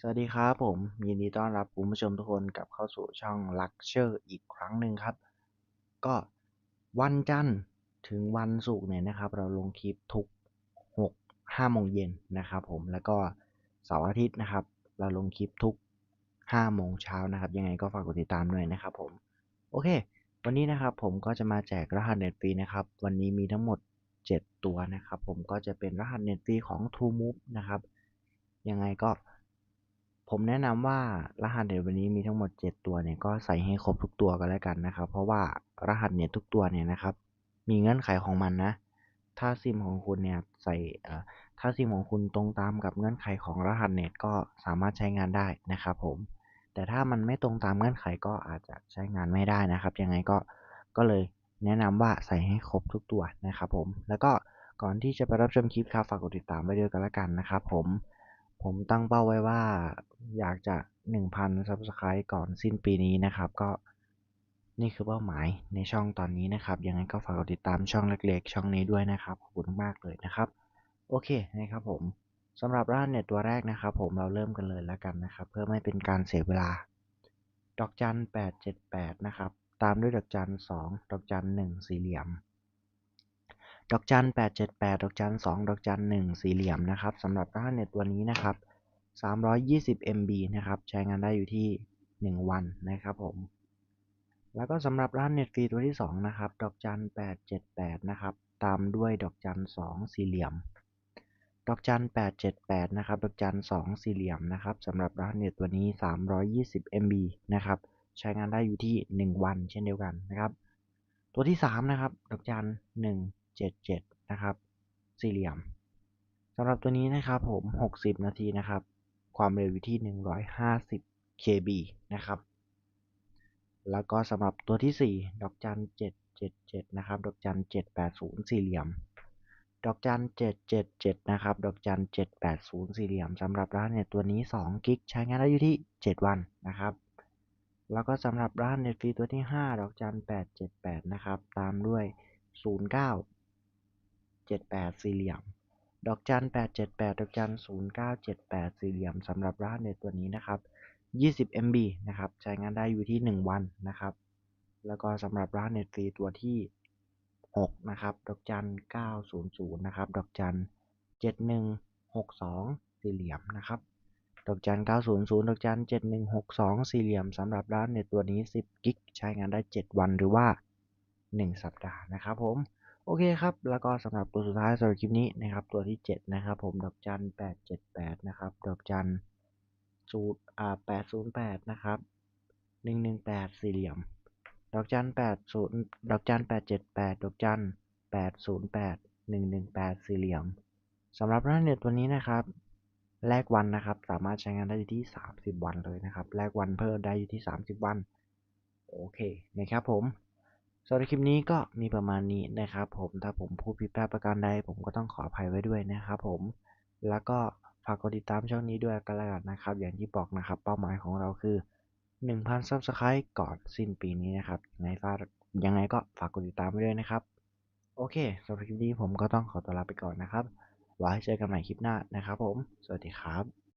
สวัสดีครับผม ยินดีต้อนรับคุณผู้ชมทุกคนกลับเข้าสู่ช่อง Luxure อีกครั้งหนึ่งครับ ก็วันจันทร์ถึงวันศุกร์เนี่ยนะครับ เราลงคลิปทุก6 5โมงเย็นนะครับผมแล้วก็เสาร์อาทิตย์นะครับ เราลงคลิปทุก5โมงเช้านะครับ ยังไงก็ฝากกดติดตามด้วยนะครับผม โอเค วันนี้นะครับผมก็จะมาแจกรหัสเน็ตฟรีนะครับ วันนี้มีทั้งหมด 7 ตัวนะครับ ผมก็จะเป็นรหัสเน็ตฟรีของ TrueMove นะครับยังไงก็ ผมแนะนำว่ารหัสเน็ตวันนี้มีทั้งหมด 7 ตัวเนี่ยก็ใส่ให้ครบทุกตัวกันแล้วกันนะครับ เพราะว่ารหัสเน็ตทุกตัวเนี่ยนะครับ มีเงื่อนไขของมันนะ ถ้าซิมของคุณเนี่ยใส่ถ้าซิมของคุณตรงตามกับเงื่อนไขของรหัสเน็ตก็สามารถใช้งานได้นะครับผมแต่ถ้ามันไม่ตรงตามเงื่อนไขก็อาจจะใช้งานไม่ได้นะครับ ยังไงก็ก็เลยแนะนำว่าใส่ให้ครบทุกตัวนะครับผมแล้วก็ก่อนที่จะไปรับชมคลิปครับฝากกดติดตามไว้ด้วยกันแล้วกันนะครับผม ผมตั้งเป้าไว้ว่าอยากจะ 1,000 Subscribe ก่อนสิ้นปีนี้นะครับ ก็นี่คือเป้าหมายในช่องตอนนี้นะครับ ยังไงก็ฝากกดติดตามช่องเล็กๆ ช่องนี้ด้วยนะครับ ขอบคุณมากเลยนะครับ โอเคนะครับผมสำหรับรหัสเน็ตตัวแรกนะครับ ผมเราเริ่มกันเลยแล้วกันนะครับ เพื่อไม่เป็นการเสียเวลา ดอกจัน878 นะครับ ตามด้วยดอกจัน2ดอกจัน1สี่เหลี่ยม ดอกจัน878ดแปดดอกจัน2ดอกจัน1สี่เหลี่ยมนะครับสำหรับรหัสเน็ตตัวนี้นะครับ320 MB นะครับใช้งานได้อยู่ที่1วันนะครับผมแล้วก็สำหรับรหัสเน็ตฟรีตัวที่2นะครับดอกจัน878นะครับตามด้วยดอกจัน2สี่เหลี่ยมดอกจัน878 นะครับ ดอกจัน2สี่เหลี่ยมนะครับสำหรับรหัสเน็ตตัวนี้ 320 MB นะครับ ใช้งานได้อยู่ที่ 1 วันเช่นเดียวกันนะครับ ตัวที่ 3 นะครับ ดอกจัน 177 นะครับ สี่เหลี่ยมสำหรับตัวนี้นะครับผม 60 นาทีนะครับ ความเร็วอยู่ที่ 150 KB นะครับ แล้วก็สำหรับตัวที่ 4 ดอกจัน 777 นะครับ ดอกจัน 780 สี่เหลี่ยม ดอกจัน 777 นะครับ ดอกจัน 780 สี่เหลี่ยมสำหรับร้านเน็ตตัวนี้2กิกใช้งานได้อยู่ที่ 7 วันนะครับแล้วก็สำหรับร้านเน็ตฟรีตัวที่ 5 ดอกจัน 878 นะครับ ตามด้วย 09 78สี่เหลี่ยม ดอกจัน878ดอกจัน0978สี่เหลี่ยมสำหรับรหัสเน็ตตัวนี้นะครับ20 MB นะครับใช้งานได้อยู่ที่1วันนะครับ แล้วก็สำหรับรหัสเน็ตฟรีตัวที่6นะครับ ดอกจัน900นะครับดอกจัน7162สี่เหลี่ยมนะครับดอกจัน 900 ดอกจัน 7162 สี่เหลี่ยมสำหรับร้านเน็ตตัวนี้ 10 กิก ใช้งานได้ 7 วันหรือว่า 1 สัปดาห์นะครับผม โอเคครับ แล้วก็สำหรับตัวสุดท้ายสำหรับคลิปนี้นะครับ ตัวที่ 7 นะครับ ผมดอกจัน 878 นะครับ ดอกจันสูตรอ่า808 นะครับ 118 สี่เหลี่ยม ดอกจัน80ดอกจัน 878 ดอกจัน 808 118 สี่เหลี่ยมสำหรับรหัสเน็ตตัวนี้นะครับ แลกวันนะครับ สามารถใช้งานได้อยู่ที่ 30 วันเลยนะครับ แลกวันเพิ่มได้อยู่ที่ 30 วัน โอเคนะครับผม สำหรับคลิปนี้ก็มีประมาณนี้นะครับ ผมถ้าผมพูดผิดพลาดประการใด ผมก็ต้องขออภัยไว้ด้วยนะครับผมแล้วก็ฝากกดติดตามช่องนี้ด้วยกันแล้วกันนะครับ อย่างที่บอกนะครับ เป้าหมายของเราคือ 1,000 Subscribe ก่อนสิ้นปีนี้นะครับยังไงฝากยังไงก็ฝากกดติดตามไว้ด้วยนะครับ โอเคสำหรับคลิปนี้ผมก็ต้องขอตัวลาไปก่อนนะครับไว้เจอกันใหม่คลิปหน้านะครับผม สวัสดีครับ